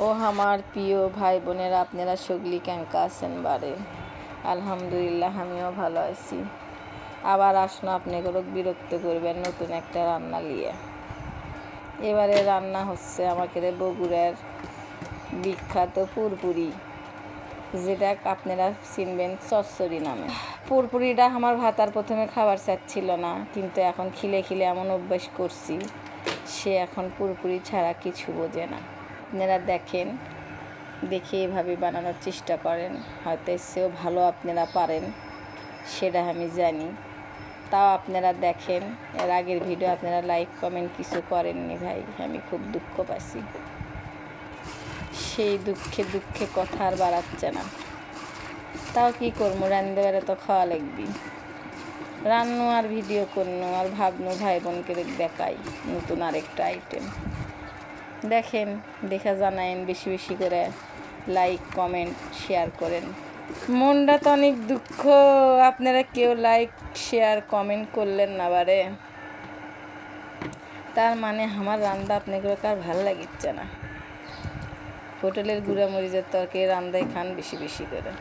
ও আমার প্রিয় ভাই বোনেরা আপনারা সগলি ক্যাঙ্কা আছেন বারে? আলহামদুলিল্লাহ, আমিও ভালো আছি। আবার আসনো আপনাদেরও বিরক্ত করবেন নতুন একটা রান্না নিয়ে। এবারে রান্না হচ্ছে আমাকে বগুড়ার বিখ্যাত পুরপুরি, যেটা আপনারা চিনবেন চচ্চড়ি নামে। পুরপুরিটা আমার ভাতার প্রথমে খাবার চাচ্ছিল না, কিন্তু এখন খিলে খিলে এমন অভ্যাস করছি, সে এখন পুরপুরি ছাড়া কিছু বোঝে না। আপনারা দেখেন, দেখে এভাবে বানানোর চেষ্টা করেন। হয়তো এসেও ভালো আপনারা পারেন, সেটা আমি জানি। তাও আপনারা দেখেন, এর আগের ভিডিও আপনারা লাইক কমেন্ট কিছু করেননি ভাই, আমি খুব দুঃখ পাচ্ছি সেই দুঃখে দুঃখে কথা আর বাড়াচ্ছে না। তাও কি করব রান্ধতে তো খাওয়া লাগবি রান্নু আর ভিডিও করনু, আর ভাবনু ভাই বোনকে দেখাই নতুন আরেকটা আইটেম দেখেন, দেখা জানায়েন বেশি বেশি করে লাইক কমেন্ট শেয়ার করেন। মনটা তো অনেক দুঃখ, আপনারা কেউ লাইক শেয়ার কমেন্ট করলেন না বারে। তার মানে আমার রান্না আপনাকে আর ভালো লাগিচ্ছে না। হোটেলের গুঁড়া মরিচের তরকারি রান্দায় খান বেশি বেশি করে।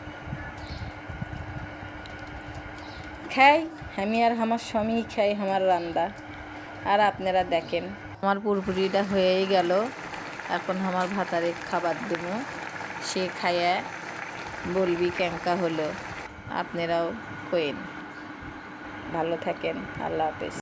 খাই, আমি আর আমার স্বামী খাই আমার রান্দা আর আপনারা দেখেন আমার পুরপুরিটা হয়েই গেল। এখন আমার ভাতারে খাবার দেব সে খাইয়া বলবি ক্যাঙ্কা হলো। আপনারাও খোয়েন ভালো থাকেন। আল্লাহ হাফেজ।